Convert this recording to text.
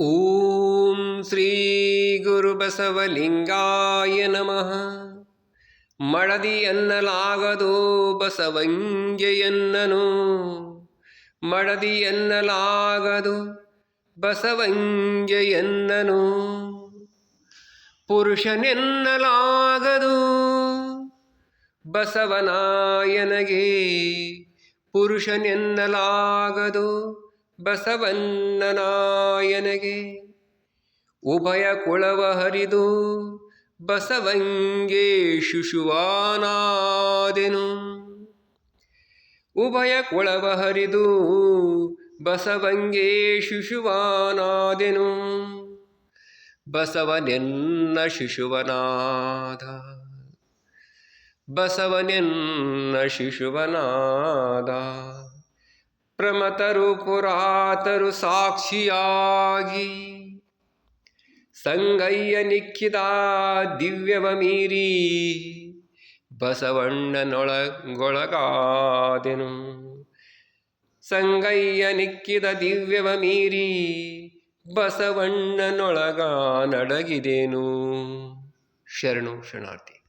ಓಂ ಶ್ರೀ ಗುರುಬಸವಲಿಂಗಾಯ ನಮಃ ಮಡದಿ ಎನ್ನಲಾಗದು ಬಸವಂಗೆಯನ್ನನು ಮಡದಿ ಎನ್ನಲಾಗದು ಬಸವಂಗೆಯನ್ನನು ಪುರುಷನೆನ್ನಲಾಗದು ಬಸವನಾಯನಗೆ ಪುರುಷನೆನ್ನಲಾಗದು ಬಸವಣ್ಣನಾಯನಗೆ. ಉಭಯ ಕುಳವ ಹರಿದು ಬಸವಂಗೆ ಶುಶುವಾನಾದೆನು. ಉಭಯ ಕುಳವ ಹರಿದು ಬಸವಂಗೆ ಶುಶುವಾನಾದೆನು. ಬಸವನೆನ್ನ ಶಿಶುವನಾದ. ಬಸವನೆನ್ನ ಶಿಶುವನಾದ. ಪ್ರಮತರು ಪುರಾತರು ಸಾಕ್ಷಿಯಾಗಿ. ಸಂಗಯ್ಯ ನಿಕ್ಕಿದ ದಿವ್ಯವ ಮೀರಿ ಬಸವಣ್ಣನೊಳಗೊಳಗಾದೆನು. ಸಂಗಯ್ಯ ನಿಕ್ಕಿದ ದಿವ್ಯವ ಮೀರಿ ಬಸವಣ್ಣನೊಳಗ ನಡಗಿದೆನು. ಶರಣು ಶರಣಾರ್ಥಿ.